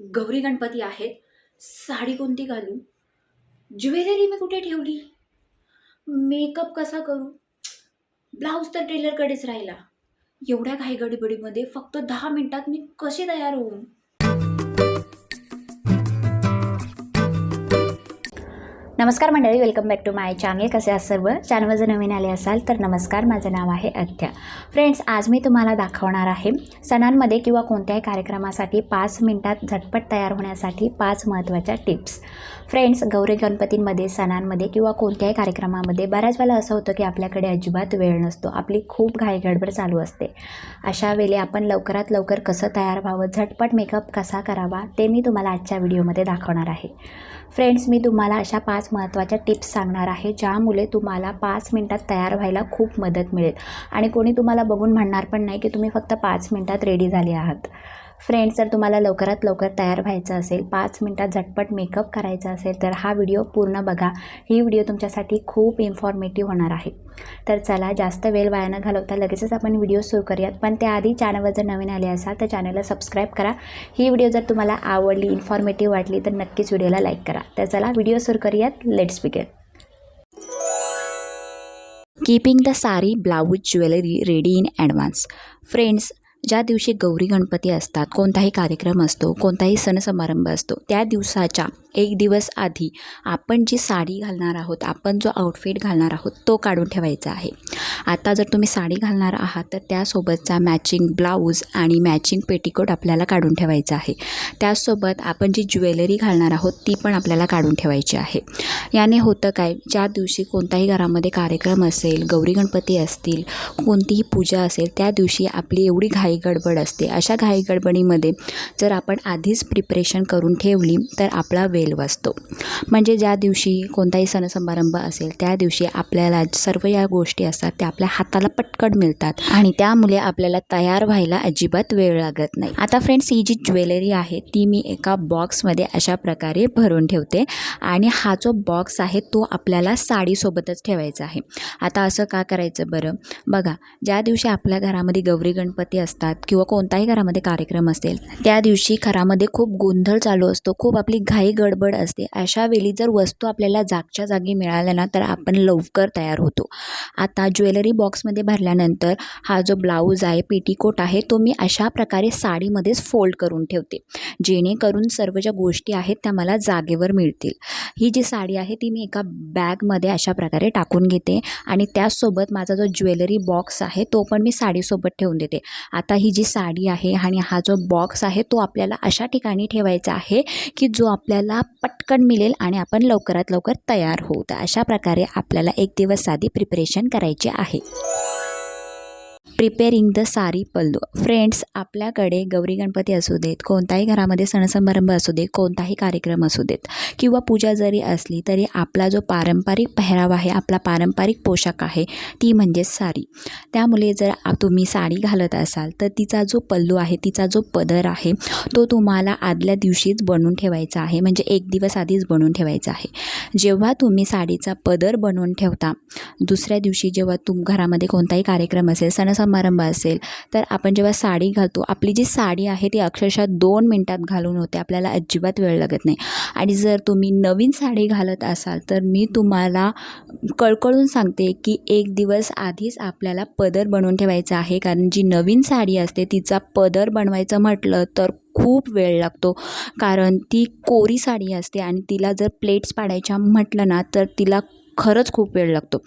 गौरी गणपती आहेत. साडी कोणती घालू? ज्वेलरी मी कुठे ठेवली? मेकअप कसा करू? ब्लाऊज तर टेलरकडेच राहिला. एवढ्या घाईगडीबडीमध्ये फक्त दहा मिनटात मी कशी तयार होऊ? नमस्कार मंडळी welcome back to my channel कसे आहात सर्व? चॅनलवर जर नवीन आले असाल तर नमस्कार माझं नाव आहे अध्या फ्रेंड्स आज मी तुम्हाला दाखवणार आहे सणांमध्ये किंवा कोणत्याही कार्यक्रमासाठी पाच मिनटात झटपट तयार होण्यासाठी पाच महत्त्वाच्या टिप्स फ्रेंड्स गौरी गणपतींमध्ये सणांमध्ये किंवा कोणत्याही कार्यक्रमामध्ये बऱ्याच वेळा असं होतं की आपल्याकडे अजिबात वेळ नसतो आपली खूप घाईगडबड चालू असते. अशा वेळी आपण लवकरात लवकर कसं तयार व्हावं झटपट मेकअप कसा करावा ते मी तुम्हाला आजच्या व्हिडिओमध्ये दाखवणार आहे. फ्रेंड्स मी तुम्हाला अशा पाच महत्त्वाच्या टिप्स सांगणार आहे ज्यामुळे तुम्हाला पाच मिनटात तयार व्हायला खूप मदत मिळेल. आणि कोणी तुम्हाला बघून म्हणणार पण नाही की तुम्ही फक्त पाच मिनटात रेडी झाले आहात. फ्रेंड्स जर तुम्हाला लवकरात लवकर तयार व्हायचं असेल पाच मिनटात झटपट मेकअप करायचा असेल तर हा व्हिडिओ पूर्ण बघा. ही व्हिडिओ तुमच्यासाठी खूप इन्फॉर्मेटिव्ह होणार आहे. तर चला जास्त वेळ वाया न घालवता लगेचच आपण व्हिडिओ सुरू करूयात. पण त्याआधी चॅनलवर जर नवीन आले असाल तर चॅनलला सबस्क्राईब करा. ही व्हिडिओ जर तुम्हाला आवडली इन्फॉर्मेटिव्ह वाटली तर नक्कीच व्हिडिओला लाईक करा. तर चला व्हिडिओ सुरू करूयात. Let's begin keeping the sari blouse jewellery ready in advance friends ज्या दिवशी गौरी गणपती असतात कोणताही कार्यक्रम असतो कोणताही सण समारंभ असतो त्या दिवसाच्या एक दिवस आधी आपण जी साडी घालणार आहोत आपण जो आउटफिट घालणार आहोत तो काढून ठेवायचा आहे. आता जर तुम्ही साडी घालणार आहात तर त्यासोबतचा मॅचिंग ब्लाऊज आणि मॅचिंग पेटीकोट आपल्याला काढून ठेवायचा आहे. त्याचसोबत आपण जी ज्वेलरी घालणार आहोत ती पण आपल्याला काढून ठेवायची आहे. याने होतं काय? ज्या दिवशी कोणताही घरामध्ये कार्यक्रम असेल गौरी गणपती असतील कोणतीही पूजा असेल त्या दिवशी आपली एवढी घाई गडबड असते. अशा घाई गडबडीमध्ये जर आपण आधीच प्रिपरेशन करून ठेवली तर आपला वेळ वाचतो म्हणजे ज्या दिवशी कोणताही सण समारंभ असेल त्या दिवशी आपल्याला सर्व या गोष्टी असतात त्या आपल्या हाताला पटकन मिळतात आणि त्यामुळे आपल्याला तयार व्हायला अजिबात वेळ लागत नाही. आता फ्रेंड्स ही जी ज्वेलरी आहे ती मी एका बॉक्समध्ये अशा प्रकारे भरून ठेवते आणि हा जो बॉक्स आहे तो आपल्याला साडीसोबतच ठेवायचा आहे. आता असं का करायचं बरं? बघा ज्या दिवशी आपल्या घरामध्ये गौरी गणपती असतात किंवा कोणताही घरामध्ये कार्यक्रम असेल त्या दिवशी घरामध्ये खूप गोंधळ चालू असतो खूप आपली घाई गडबड असते. अशा वेळी जर वस्तू आपल्याला जागच्या जागी मिळाल्या ना तर आपण लवकर तयार होतो. आता ज्वेलरी बॉक्समध्ये भरल्यानंतर हा जो ब्लाऊज आहे पेटीकोट आहे तो मी अशा प्रकारे साडीमध्येच फोल्ड करून ठेवते. जेणेकरून सर्व ज्या गोष्टी आहेत त्या मला जागेवर मिळतील. ही जी साडी आहे ती मी एका बॅगमध्ये अशा प्रकारे टाकून घेते आणि त्याचसोबत माझा जो ज्वेलरी बॉक्स आहे तो पण मी साडीसोबत ठेवून देते. आता ही जी साडी आहे आणि हा जो बॉक्स आहे तो आपल्याला अशा ठिकाणी ठेवायचा आहे की जो आपल्याला पटकन मिळेल आणि आपण लवकरात लवकर तयार होऊ तर अशा प्रकारे आपल्याला एक दिवस साधी प्रिपरेशन करायची आहे. प्रिपेरिंग द सारी पल्लू. फ्रेंड्स आपल्याकडे गौरी गणपती असू देत कोणताही घरामध्ये सणसमारंभ असू दे कोणताही कार्यक्रम असू देत किंवा पूजा जरी असली तरी आपला जो पारंपरिक पेहराव आहे आपला पारंपरिक पोशाख आहे ती म्हणजेच साडी त्यामुळे जर तुम्ही साडी घालत असाल तर तिचा जो पल्लू आहे तिचा जो पदर आहे तो तुम्हाला आदल्या दिवशीच बनवून ठेवायचा आहे म्हणजे एक दिवस आधीच बनवून ठेवायचा आहे. जेव्हा तुम्ही साडीचा पदर बनवून ठेवता दुसऱ्या दिवशी जेव्हा तुम घरामध्ये कोणताही कार्यक्रम असेल समारंभ असेल तर आपण जेव्हा साडी घालतो आपली जी साडी आहे ती अक्षरशः दोन मिनटात घालून होते आपल्याला अजिबात वेळ लागत नाही. आणि जर तुम्ही नवीन साडी घालत असाल तर मी तुम्हाला कळकळून सांगते की एक दिवस आधीच आपल्याला पदर बनवून ठेवायचा आहे. कारण जी नवीन साडी असते तिचा पदर बनवायचं म्हटलं तर खूप वेळ लागतो. कारण ती कोरी साडी असते आणि तिला जर प्लेट्स पाडायच्या म्हटलं ना तर तिला खरंच खूप वेळ लागतो.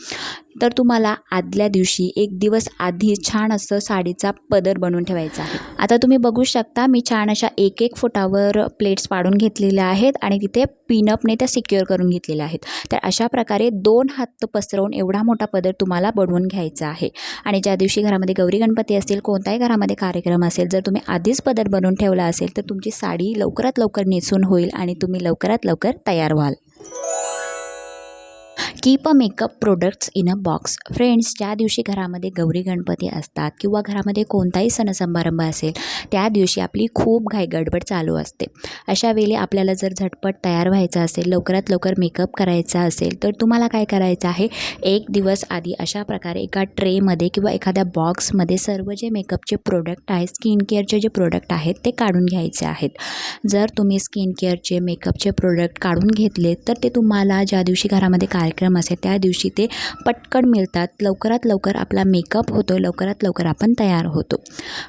तर तुम्हाला आदल्या दिवशी एक दिवस आधी छान असं साडीचा पदर बनवून ठेवायचा आहे. आता तुम्ही बघू शकता मी छान अशा एक एक फुटावर प्लेट्स पाडून घेतलेल्या आहेत आणि तिथे पिनअपने त्या सिक्युअर करून घेतलेल्या आहेत. तर अशा प्रकारे दोन हात पसरवून एवढा मोठा पदर तुम्हाला बनवून घ्यायचा आहे. आणि ज्या दिवशी घरामध्ये गौरी गणपती असतील कोणताही घरामध्ये कार्यक्रम असेल जर तुम्ही आधीच पदर बनवून ठेवला असेल तर तुमची साडी लवकरात लवकर नेसून होईल आणि तुम्ही लवकरात लवकर तयार व्हाल. Keep a makeup products in a box friends ज्या दिवशी घरामध्ये गौरी गणपती असतात किंवा घरामध्ये कोणताही सण समारंभ असेल त्या दिवशी आपली खूप घाई गडबड चालू असते. अशा वेळी आपल्याला जर झटपट तयार व्हायचं असेल लवकरात लवकर मेकअप करायचा असेल तर तुम्हाला काय करायचं आहे? एक दिवस आधी अशा प्रकारे एका ट्रेमध्ये किंवा एखाद्या बॉक्समध्ये सर्व जे मेकअपचे प्रोडक्ट आहेत स्किन केअरचे जे प्रोडक्ट आहेत ते काढून घ्यायचे आहेत. जर तुम्ही स्किन केअरचे मेकअपचे प्रोडक्ट काढून घेतले तर ते तुम्हाला ज्या दिवशी घरामध्ये कार्यक्रम असेल त्या दिवशी ते पटकन मिळतात. लवकरात लवकर आपला मेकअप होतो लवकरात लवकर आपण तयार होतो.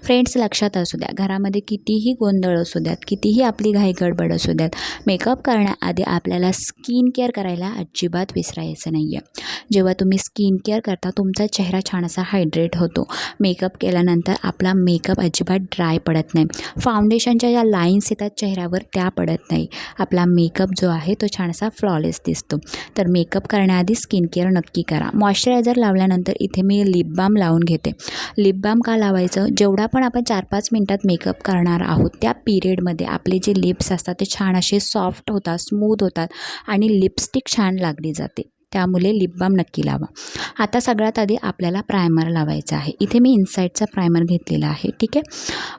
फ्रेंड्स लक्षात असू द्या घरामध्ये कितीही गोंधळ असू द्यात कितीही आपली घाई गडबड असू द्यात मेकअप करण्याआधी आपल्याला स्किन केअर करायला अजिबात विसरायचं नाही आहे जेव्हा तुम्ही स्किन केअर करता तुमचा चेहरा छान असा हायड्रेट होतो. मेकअप केल्यानंतर आपला मेकअप अजिबात ड्राय पडत नाही. फाउंडेशनच्या ज्या लाईन्स येतात चेहऱ्यावर त्या पडत नाही. आपला मेकअप जो आहे तो छान असा फ्लॉलेस दिसतो. तर मेकअप करण्याआधी स्किन केअर नक्की करा. मॉइश्चरायझर लावल्यानंतर इथे मी लिप बाम लावून घेते. लिप बाम का लावायचं? जेवढा पण आपण चार पाच मिनटात मेकअप करणार आहोत त्या पिरियडमध्ये आपले जे लिप्स असतात ते छान असे सॉफ्ट होतात स्मूथ होतात आणि लिपस्टिक छान लागली जाते. त्यामुळे लिप बाम नक्की लावा. आता सगळ्यात आधी आपल्याला प्रायमर लावायचा आहे. इथे मी इन्साईडचा प्रायमर घेतलेला आहे. ठीक आहे?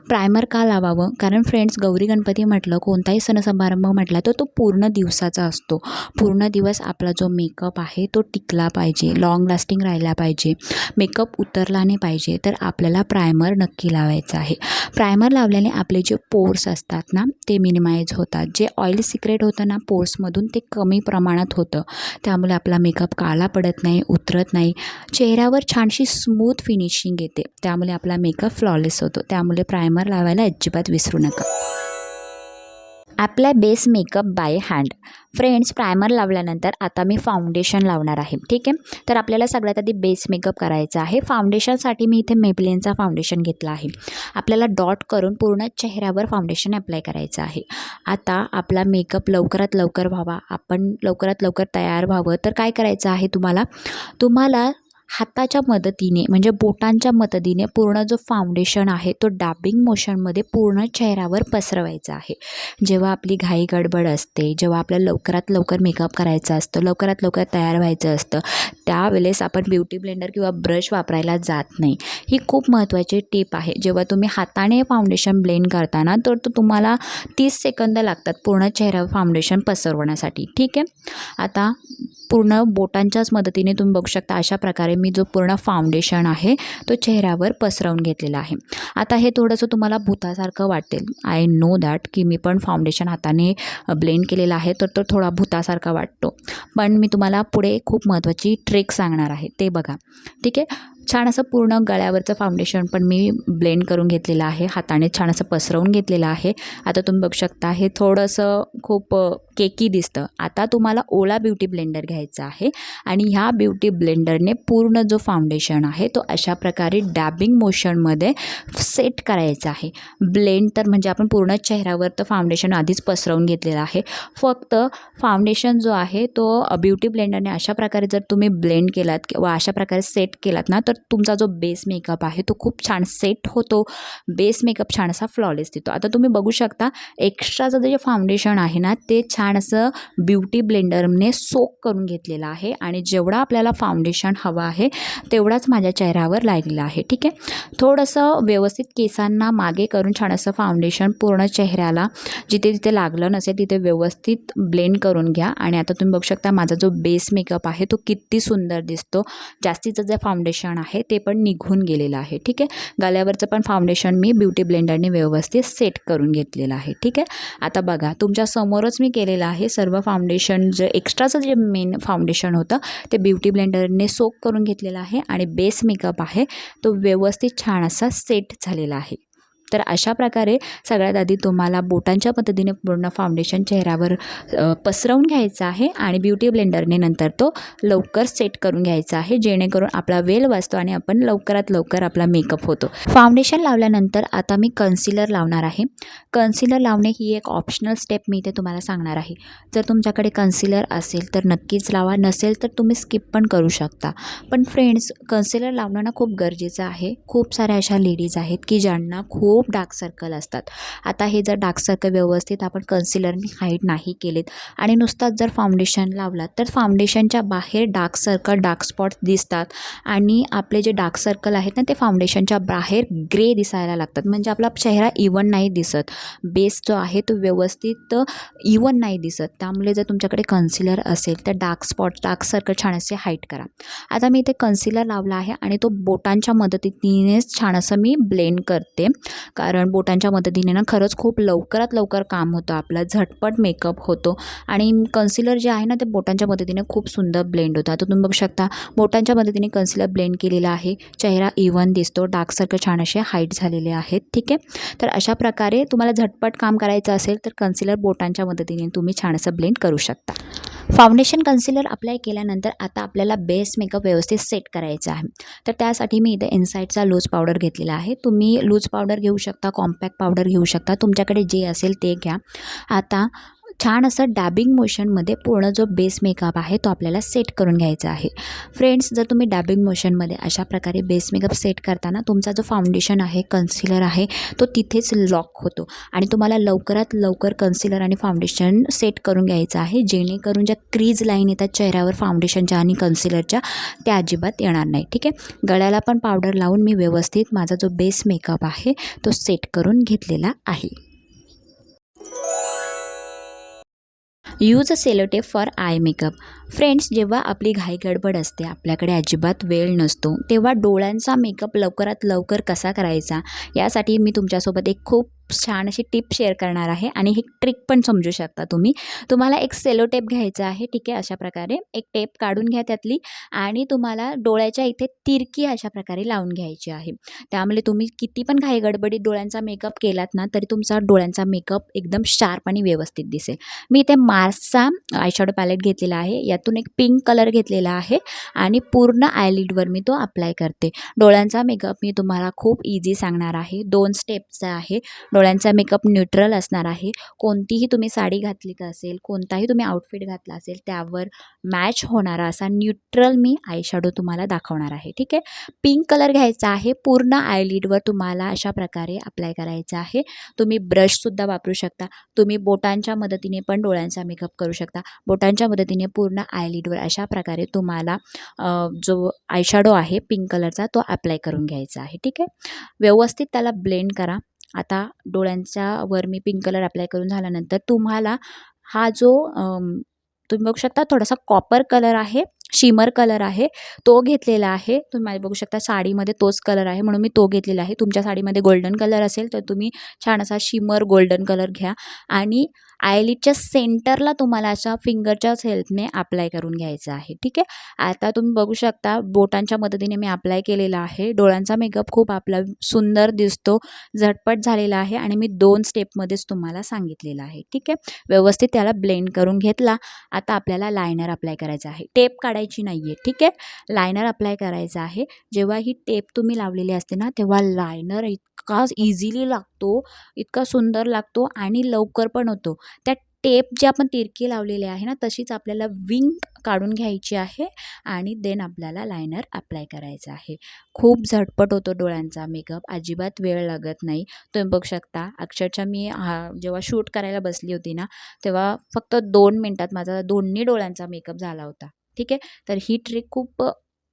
प्रायमर का लावावं? कारण फ्रेंड्स गौरी गणपती म्हटलं कोणताही सण समारंभ म्हटला तर तो पूर्ण दिवसाचा असतो. पूर्ण दिवस आपला जो मेकअप आहे तो टिकला पाहिजे लाँग लास्टिंग राहिला पाहिजे. मेकअप उतरला नाही पाहिजे तर आपल्याला प्रायमर नक्की लावायचा आहे. प्रायमर लावल्याने आपले जे पोर्स असतात ना ते मिनिमाइज होतात. जे ऑइल सिक्रेट होतं ना पोर्समधून ते कमी प्रमाणात होतं. त्यामुळे आपला मेकअप काळा पडत नाही उतरत नाही. चेहऱ्यावर छानशी स्मूथ फिनिशिंग येते. त्यामुळे आपला मेकअप फ्लॉलेस होतो. त्यामुळे प्रायमर लावायला अजिबात विसरू नका. आपला base makeup by hand. Friends primer लावल्यानंतर आता मी फाउंडेशन लावणार आहे. ठीक आहे? तर आपल्याला सगळ्यात आधी बेस मेकअप करायचा आहे. फाउंडेशनसाठी मी इथे मेबलेनचा फाउंडेशन घेतला आहे. आपल्याला डॉट करून पूर्ण चेहऱ्यावर फाउंडेशन अप्लाय करायचं आहे. आता आपला मेकअप लवकरात लवकर व्हावा. आपण लवकरात लवकर तयार व्हावं. तर काय करायचं आहे तुम्हाला? तुम्हाला हाताच्या मदतीने म्हणजे बोटांच्या मदतीने पूर्ण जो फाउंडेशन आहे तो डाबिंग मोशनमध्ये पूर्ण चेहऱ्यावर पसरवायचा आहे. जेव्हा आपली घाई गडबड असते जेव्हा आपल्याला लवकरात लवकर मेकअप करायचा असतो लवकरात लवकर तयार व्हायचं असतं त्यावेळेस आपण ब्युटी ब्लेंडर किंवा ब्रश वापरायला जात नाही. ही खूप महत्त्वाची टीप आहे. जेव्हा तुम्ही हाताने फाउंडेशन ब्लेंड करताना तर तो तुम्हाला तीस सेकंद लागतात पूर्ण चेहऱ्यावर फाउंडेशन पसरवण्यासाठी. ठीक आहे? आता पूर्ण बोटांच्याच मदतीने तुम्ही बघू शकता अशा प्रकारे मी जो पूर्ण फाउंडेशन आहे तो चेहऱ्यावर पसरवून घेतलेला आहे. आता हे थोडंसं तुम्हाला भूतासारखं वाटेल. आय नो दॅट की मी पण फाउंडेशन हाताने ब्लेंड केलेलं आहे तर तो थोडा भूतासारखा वाटतो. पण मी तुम्हाला पुढे खूप महत्त्वाची ट्रिक सांगणार आहे. ते बघा. ठीक आहे? छान असं पूर्ण गळ्यावरचं फाउंडेशन पण मी ब्लेंड करून घेतलेलं आहे. हाताने छान असं पसरवून घेतलेलं आहे. आता तुम्ही बघू शकता हे थोडंसं खूप केकी दिसतं. आता तुम्हाला ओला ब्युटी ब्लेंडर घ्यायचा आहे आणि ह्या ब्युटी ब्लेंडरने पूर्ण जो फाउंडेशन आहे तो अशा प्रकारे डॅबिंग मोशनमध्ये सेट करायचा आहे. ब्लेंड तर म्हणजे आपण पूर्ण चेहऱ्यावर तर फाउंडेशन आधीच पसरवून घेतलेलं आहे. फक्त फाउंडेशन जो आहे तो ब्युटी ब्लेंडरने अशा प्रकारे जर तुम्ही ब्लेंड केलात किंवा अशा प्रकारे सेट केलात ना तर तुमचा जो बेस मेकअप आहे तो खूप छान सेट होतो. बेस मेकअप छान असा फ्लॉलेस देतो. आता तुम्ही बघू शकता एक्स्ट्राचं जे फाउंडेशन आहे ना ते छान छान असं ब्युटी ब्लेंडरने सोक करून घेतलेलं आहे आणि जेवढा आपल्याला फाउंडेशन हवं आहे तेवढाच माझ्या चेहऱ्यावर लागलेलं आहे. ठीक आहे? थोडंसं व्यवस्थित केसांना मागे करून छान असं फाउंडेशन पूर्ण चेहऱ्याला जिथे जिथे लागलं नसेल तिथे व्यवस्थित ब्लेंड करून घ्या. आणि आता तुम्ही बघू शकता माझा जो बेस मेकअप आहे तो किती सुंदर दिसतो. जास्तीचं जे फाउंडेशन आहे ते पण निघून गेलेलं आहे. ठीक आहे? गळ्यावरचं पण फाउंडेशन मी ब्युटी ब्लेंडरने व्यवस्थित सेट करून घेतलेलं आहे. ठीक आहे? आता बघा तुमच्यासमोरच मी केलेलं आहे. सर्व फाउंडेशन जे एक्स्ट्राचं जे मेन फाउंडेशन होतं ते ब्युटी ब्लेंडरने सोक करून घेतलेलं आहे आणि बेस मेकअप आहे. तो व्यवस्थित छान असा सेट झालेला आहे. तर अशा प्रकारे सगळ्यात आधी तुम्हाला बोटांच्या पद्धतीने पूर्ण फाउंडेशन चेहऱ्यावर पसरवून घ्यायचं आहे आणि ब्युटी ब्लेंडरने नंतर तो लवकर सेट करून घ्यायचा आहे जेणेकरून आपला वेल वाचतो आणि आपण लवकरात लवकर आपला मेकअप होतो. फाउंडेशन लावल्यानंतर आता मी कन्सिलर लावणार आहे. कन्सिलर लावणे ही एक ऑप्शनल स्टेप मी इथे तुम्हाला सांगणार आहे. जर तुमच्याकडे कन्सिलर असेल तर नक्कीच लावा नसेल तर तुम्ही स्किप पण करू शकता. पण फ्रेंड्स कन्सिलर लावणं ना खूप गरजेचं आहे. खूप साऱ्या अशा लेडीज आहेत की ज्यांना खूप खूप डार्क सर्कल असतात. आता हे जर डार्क सर्कल व्यवस्थित आपण कन्सिलरनी हाईड नाही केलेत आणि नुसताच जर फाउंडेशन लावलात तर फाउंडेशनच्या बाहेर डार्क सर्कल डार्क स्पॉट्स दिसतात आणि आपले जे डार्क सर्कल आहेत ना ते फाउंडेशनच्या बाहेर ग्रे दिसायला लागतात. म्हणजे आपला चेहरा इवन नाही दिसत. बेस जो आहे तो व्यवस्थित इवन नाही दिसत. त्यामुळे जर तुमच्याकडे कन्सिलर असेल तर डार्क स्पॉट डार्क सर्कल छान असे हाईट करा. आता मी इथे कन्सिलर लावला आहे आणि तो बोटांच्या मदतीनेच छान असं मी ब्लेंड करते. कारण बोटांच्या मदतीने ना खरंच खूप लवकरात लवकर काम होतं आपलं झटपट मेकअप होतो. आणि कन्सिलर जे आहे ना ते बोटांच्या मदतीने खूप सुंदर ब्लेंड होतं. आता तुम्ही बघू शकता बोटांच्या मदतीने कन्सिलर ब्लेंड केलेला आहे. चेहरा इवन दिसतो डार्कसारखं छान असे हाईट झालेले आहेत. ठीक आहे? तर अशा प्रकारे तुम्हाला झटपट काम करायचं असेल तर कन्सिलर बोटांच्या मदतीने तुम्ही छान असं ब्लेंड करू शकता. फाउंडेशन कन्सिलर अप्लाय केल्यानंतर आता आपल्याला बेस मेकअप व्यवस्थित सेट करायचा आहे. तर त्यासाठी मी इथे इन्साईडचा लूज पावडर घेतलेला आहे. तुम्ही लूज पावडर घेऊ शकता कॉम्पॅक्ट पावडर घेऊ शकता. तुमच्याकडे जे असेल ते घ्या. आता छान असं डॅबिंग मोशनमध्ये पूर्ण जो बेस मेकअप आहे तो आपल्याला सेट करून घ्यायचा आहे. फ्रेंड्स जर तुम्ही डॅबिंग मोशनमध्ये अशा प्रकारे बेस मेकअप सेट करताना तुमचा जो फाउंडेशन आहे कन्सिलर आहे तो तिथेच लॉक होतो. आणि तुम्हाला लवकरात लवकर कन्सिलर आणि फाउंडेशन सेट करून घ्यायचं आहे जेणेकरून ज्या क्रीज लाईन येतात चेहऱ्यावर फाउंडेशनच्या आणि कन्सिलरच्या त्या अजिबात येणार नाही. ठीक आहे? गळ्याला पण पावडर लावून मी व्यवस्थित माझा जो बेस मेकअप आहे तो सेट करून घेतलेला आहे. Use a sellotape for eye makeup friends जेव्हा आपली घाई गडबड असते आपल्याकडे अजिबात वेळ नसतो तेव्हा डोळ्यांचा मेकअप लवकरात लवकर कसा करायचा? यासाठी मी तुमच्यासोबत एक खूप छान अशी टिप शेअर करणार आहे आणि ही ट्रिक पण समजू शकता तुम्ही. तुम्हाला एक सेलो टेप घ्यायचा आहे ठीक आहे? अशा प्रकारे. एक टेप काढून घ्या त्यातली आणि तुम्हाला डोळ्याच्या इथे तिरकी अशा प्रकारे लावून घ्यायची आहे. त्यामुळे तुम्ही किती पण घाई गडबडीत डोळ्यांचा मेकअप केलात ना तरी तुमचा डोळ्यांचा मेकअप एकदम शार्प आणि व्यवस्थित दिसेल. मी इथे मार्सचा आयशॅडो पॅलेट घेतलेला आहे. यातून एक पिंक कलर घेतलेला आहे आणि पूर्ण आयलिडवर मी तो अप्लाय करते. डोळ्यांचा मेकअप मी तुम्हाला खूप इझी सांगणार आहे. दोन स्टेपचा आहे. डोळ्यांचा मेकअप न्यूट्रल असणार आहे. कोणतीही तुम्ही साडी घातली का असेल कोणताही तुम्ही आउटफिट घातला असेल त्यावर मॅच होणारा असा न्यूट्रल मी आयशॅडो तुम्हाला दाखवणार आहे. ठीक आहे? पिंक कलर घ्यायचा आहे. पूर्ण आयलिडवर तुम्हाला अशा प्रकारे अप्लाय करायचा आहे. तुम्ही ब्रशसुद्धा वापरू शकता. तुम्ही बोटांच्या मदतीने पण डोळ्यांचा मेकअप करू शकता. बोटांच्या मदतीने पूर्ण आयलिडवर अशा प्रकारे तुम्हाला जो आयशॅडो आहे पिंक कलरचा तो अप्लाय करून घ्यायचा आहे. ठीक आहे? व्यवस्थित त्याला ब्लेंड करा. आता डोळ्यांच्या वर मी पिंक कलर अप्लाय करून झाल्यानंतर तुम्हाला हा जो तुम्ही बघू शकता थोडासा कॉपर कलर आहे शिमर कलर आहे तो घेतलेला आहे. तुम्ही माझ्या बघू शकता साडीमध्ये तोच कलर आहे म्हणून मी तो घेतलेला आहे. तुमच्या साडीमध्ये गोल्डन कलर असेल तर तुम्ही छान असा शिमर गोल्डन कलर घ्या. आणि आयलिडच्या सेंटरला तुम्हाला अशा फिंगरच्याच हेल्पने अप्लाय करून घ्यायचं आहे ठीक आहे? आता तुम्ही बघू शकता बोटांच्या मदतीने मी अप्लाय केलेला आहे. डोळ्यांचा मेकअप खूप आपला सुंदर दिसतो झटपट झालेला आहे आणि मी दोन स्टेपमध्येच तुम्हाला सांगितलेलं आहे ठीक आहे? व्यवस्थित त्याला ब्लेंड करून घेतला. आता आपल्याला लायनर अप्लाय करायचा आहे. टेप काढायची नाही आहे ठीक आहे? लायनर अप्लाय करायचं आहे. जेव्हा ही टेप तुम्ही लावलेली असते ना तेव्हा लायनर इतका इझिली लागतो. इतका सुंदर लागतो आणि लवकर पण होतो. त्या टेप जे आपण तिरकी लावलेली आहे ना तशीच आपल्याला विंग काढून घ्यायची आहे आणि देन आपल्याला लायनर अप्लाय करायचं आहे. खूप झटपट होतो डोळ्यांचा मेकअप अजिबात वेळ लागत नाही. तुम्ही बघू शकता अक्षरशः मी हा जेव्हा शूट करायला बसली होती ना तेव्हा फक्त दोन मिनटात माझा दोन्ही डोळ्यांचा मेकअप झाला होता. ठीक आहे? तर ही ट्रिक खूप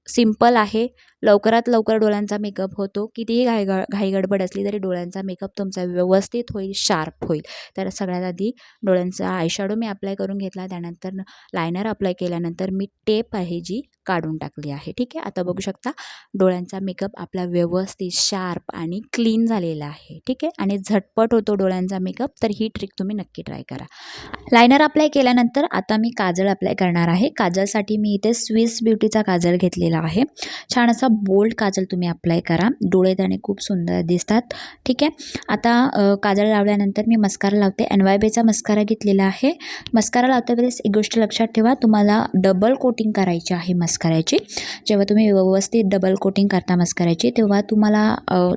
सिंपल आहे. लवकरात लवकर डोळ्यांचा मेकअप होतो. कितीही घाई घाई गडबड असली तरी डोळ्यांचा मेकअप तुमचा व्यवस्थित होईल शार्प होईल. तर सगळ्यात आधी डोळ्यांचा आयशॅडो मी अप्लाय करून घेतला. त्यानंतर लायनर अप्लाय केल्यानंतर मी टेप आहे जी काढून टाकली आहे. ठीक आहे? आता बघू शकता डोळ्यांचा मेकअप आपला व्यवस्थित शार्प आणि क्लीन झालेला आहे. ठीक आहे? आणि झटपट होतो डोळ्यांचा मेकअप तर ही ट्रिक तुम्ही नक्की ट्राय करा. लायनर अप्लाय केल्यानंतर आता मी काजळ अप्लाय करणार आहे. काजळसाठी मी इथे स्विस ब्युटीचा काजळ घेतलेला आहे. छान असा बोल्ड काजल तुम्ही अप्लाय करा. डोळे त्याने खूप सुंदर दिसतात. ठीक आहे? आता काजळ लावल्यानंतर मी मस्कारा लावते. एन वाय बेचा मस्कारा घेतलेला आहे. मस्कारा लावता वेळेस एक गोष्ट लक्षात ठेवा. तुम्हाला डबल कोटिंग करायची आहे मस्काराची जेव्हा तुम्ही व्यवस्थित डबल कोटिंग करता मस्काराची तेव्हा तुम्हाला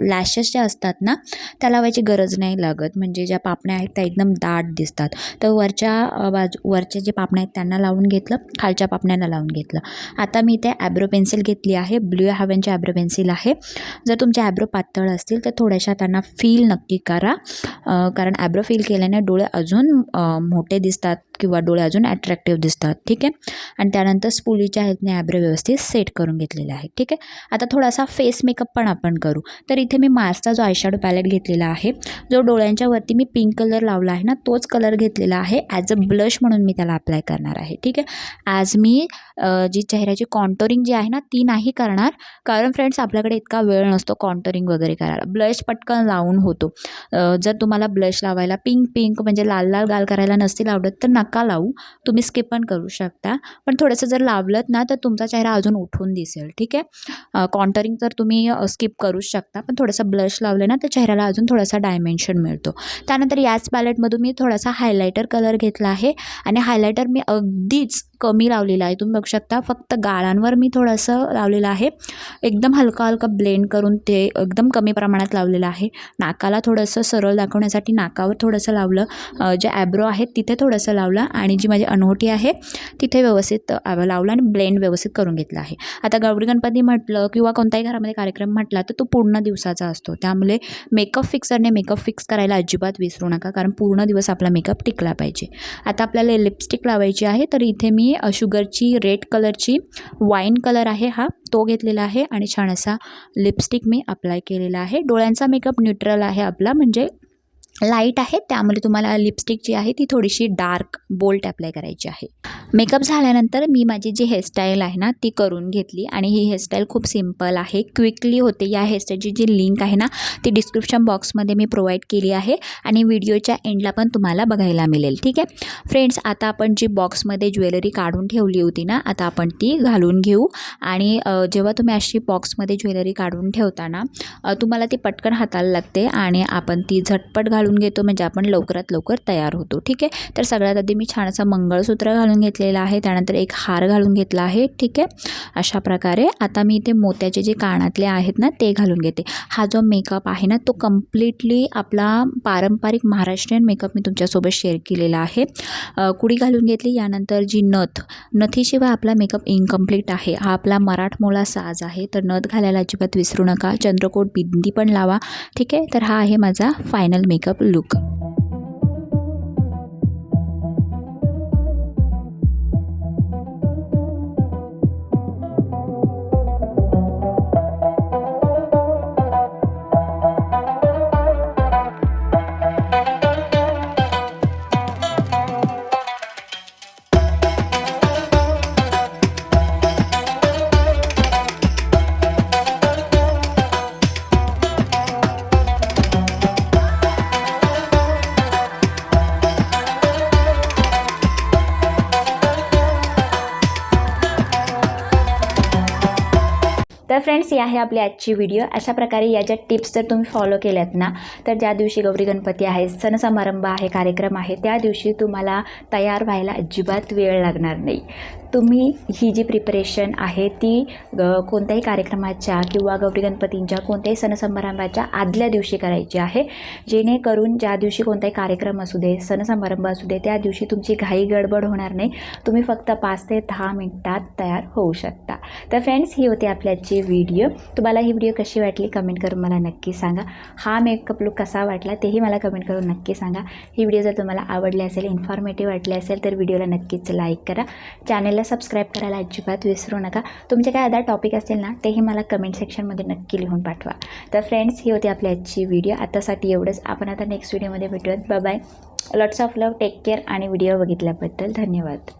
लॅशेस ज्या असतात ना त्या लावायची गरज नाही लागत. म्हणजे ज्या पापण्या आहेत त्या एकदम दाट दिसतात. तर वरच्या बाजू वरचे जे पापण्या आहेत त्यांना लावून घेतलं. खालच्या पापण्यांना लावून घेतलं. आता मी इथे ॲब्रो पेन्सिल घेतली आहे. ब्ल्यू हव्यांची ॲब्रो पेन्सिल आहे. जर तुमचे ॲब्रो पातळ असतील तर थोड्याशा त्यांना फील नक्की करा. कारण ॲब्रो फील केल्याने डोळे अजून मोठे दिसतात. किंवा डोळे अजून अट्रॅक्टिव्ह दिसतात ठीक आहे? आणि त्यानंतर स्पुलीच्या हेल्पने ॲब्रो व्यवस्थित सेट करून घेतलेले आहे ठीक आहे? आता थोडासा फेस मेकअप पण आपण करू. तर इथे मी मार्सचा जो आयशॅडो पॅलेट घेतलेला आहे जो डोळ्यांच्या वरती मी पिंक कलर लावला आहे ना तोच कलर घेतलेला आहे ॲज अ ब्लश म्हणून मी त्याला अप्लाय करणार आहे ठीक आहे? ॲज मी जी चेहऱ्याची कॉन्टोरिंग जी आहे ना ती नाही करणार. कारण फ्रेंड्स आपल्याकडे इतका वेळ नसतो कॉन्टोरिंग वगैरे करायला. ब्लश पटकन लावून होतो. जर तुम्हाला ब्लश लावायला पिंक पिंक म्हणजे लाल लाल गाल करायला नसतील आवडत तर नका लावू. तुम्ही स्किप पण करू शकता. पण थोडंसं जर लावलं ना तर तुमचा चेहरा अजून उठून दिसेल ठीक आहे? कॉन्टरिंग तर तुम्ही स्किप करूच शकता पण थोडंसं ब्लश लावलं ना तर चेहऱ्याला अजून थोडासा डायमेन्शन मिळतो. त्यानंतर याच पॅलेटमधून मी थोडासा हायलायटर कलर घेतला आहे. आणि हायलायटर मी अगदीच कमी लावलेला आहे. तुम्ही बघू शकता फक्त गाळांवर मी थोडंसं लावलेलं आहे. एकदम हलका हलका ब्लेंड करून ते एकदम कमी प्रमाणात लावलेलं आहे. नाकाला थोडंसं सरळ दाखवण्यासाठी नाकावर थोडंसं लावलं. जे ॲब्रो आहेत तिथे थोडंसं लावलं आणि जी माझी अनोठी आहे तिथे व्यवस्थित लावलं आणि ब्लेंड व्यवस्थित करून घेतलं आहे. आता गौरी गणपती म्हटलं किंवा कोणताही घरामध्ये कार्यक्रम म्हटला तर तो पूर्ण दिवसाचा असतो. त्यामुळे मेकअप फिक्सरने मेकअप फिक्स करायला अजिबात विसरू नका कारण पूर्ण दिवस आपला मेकअप टिकला पाहिजे. आता आपल्याला लिपस्टिक लावायची आहे तर इथे मी अ, शुगरची रेड कलरची वाईन कलर आहे हा. तो घेतलेला आहे आणि छान असा लिपस्टिक मी अप्लाय केलेला आहे. डोळ्यांचा मेकअप न्यूट्रल आहे आपला म्हणजे लाइट आहे त्यामुळे तुम्हाला लिपस्टिक जी आहे ती थोडीशी डार्क बोल्ट अप्लाय करायची आहे. मेकअप झाल्यानंतर मी माझी जी हेअरस्टाईल आहे ना ती करून घेतली आणि ही हेअरस्टाईल खूप सिंपल आहे. क्विकली होते या हेअरस्टाईलची जी लिंक आहे ना ती डिस्क्रिप्शन बॉक्समध्ये मी प्रोव्हाइड केली आहे आणि व्हिडिओच्या एंडला पण तुम्हाला बघायला मिळेल ठीक आहे? फ्रेंड्स आता आपण जी बॉक्समध्ये ज्वेलरी काढून ठेवली होती ना आता आपण ती घालून घेऊ. आणि जेव्हा तुम्ही अशी बॉक्समध्ये ज्वेलरी काढून ठेवताना तुम्हाला ती पटकन हाताला लागते आणि आपण ती झटपट घालून घेतो म्हणजे आपण लवकरात लवकर तयार होतो. ठीक आहे? तर सगळ्यात आधी मी छान असं मंगळसूत्र घालून घेतलेलं आहे. त्यानंतर एक हार घालून घेतला आहे. ठीक आहे? अशा प्रकारे. आता मी इथे मोत्याचे जे कानातले आहेत ना ते घालून घेते. हा जो मेकअप आहे ना तो कम्प्लिटली आपला पारंपरिक महाराष्ट्रीयन मेकअप मी तुमच्यासोबत शेअर केलेला आहे. कुडी घालून घेतली यानंतर जी नथ. नथीशिवाय आपला मेकअप इनकम्प्लीट आहे. हा आपला मराठमोळा साज आहे. तर नथ घालायला अजिबात विसरू नका. चंद्रकोट बिंदी पण लावा. ठीक आहे? तर हा आहे माझा फायनल मेकअप लुक फ्रेंड्स ही आहे आपली आजची व्हिडिओ अशा प्रकारे या ज्या टिप्स जर तुम्ही फॉलो केल्यात ना तर ज्या दिवशी गौरी गणपती आहे सण समारंभ आहे कार्यक्रम आहे त्या दिवशी तुम्हाला तयार व्हायला अजिबात वेळ लागणार नाही. तुम्ही ही जी प्रिपरेशन आहे ती कोणत्याही कार्यक्रमाच्या किंवा गौरी गणपतींच्या कोणत्याही सण समारंभाच्या आदल्या दिवशी करायची आहे. जेणेकरून ज्या दिवशी कोणताही कार्यक्रम असू दे सण समारंभ असू दे त्या दिवशी तुमची घाई गडबड होणार नाही. तुम्ही फक्त पाच ते दहा मिनटात तयार होऊ शकता. तर फ्रेंड्स ही होती आपल्याची व्हिडिओ तुम्हाला ही व्हिडिओ कशी वाटली कमेंट करून मला नक्की सांगा. हा मेकअप लुक कसा वाटला तेही मला कमेंट करून नक्की सांगा. ही व्हिडिओ जर तुम्हाला आवडली असेल इन्फॉर्मेटिव्ह वाटली असेल तर व्हिडिओला नक्कीच लाईक करा. चॅनलला सबस्क्राईब करायला अजिबात विसरू नका. तुमचे काय अदर टॉपिक असेल ना तेही मला कमेंट सेक्शनमध्ये नक्की लिहून पाठवा. तर फ्रेंड्स ही होती आपली आजची व्हिडिओ आतासाठी एवढंच. आपण आता नेक्स्ट व्हिडिओमध्ये भेटूयात. Bye lots of love take care आणि व्हिडिओ बघितल्याबद्दल धन्यवाद.